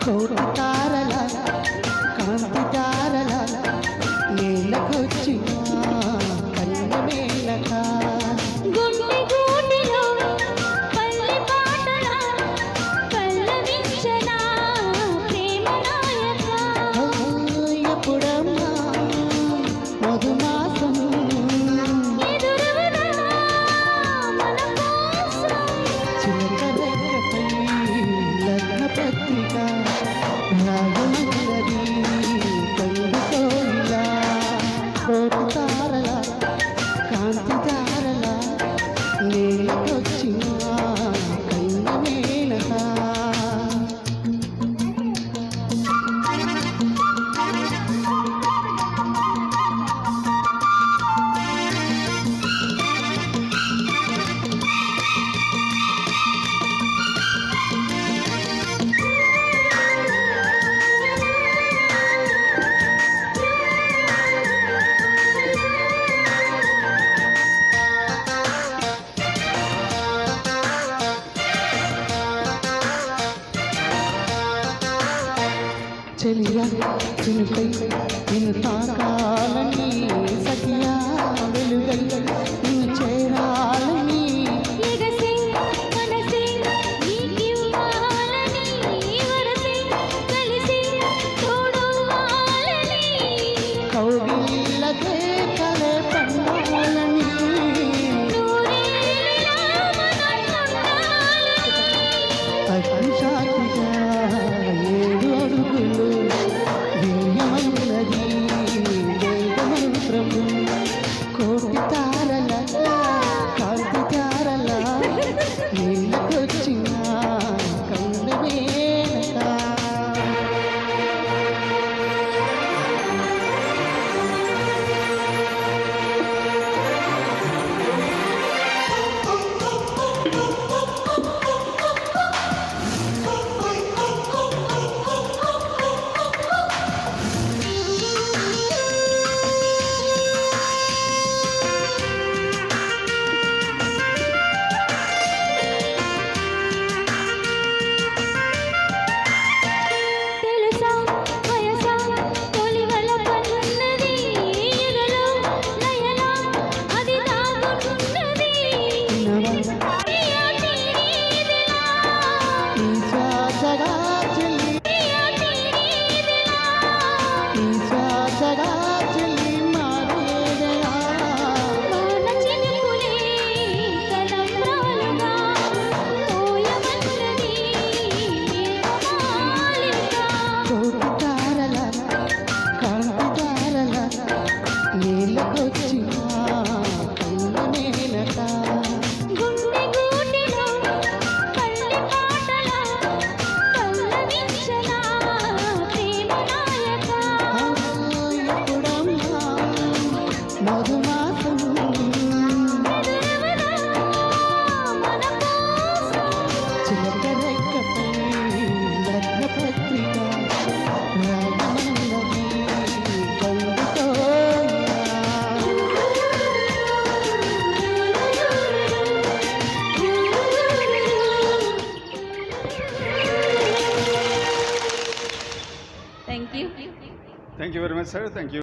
Total. చెలియా చినుకై నిన్ను తాకాలని సఖియా వెలుగై నిన్ను చేరాలని. కౌగిల్లదే కలే పండాలని Thank you very much, sir. Thank you.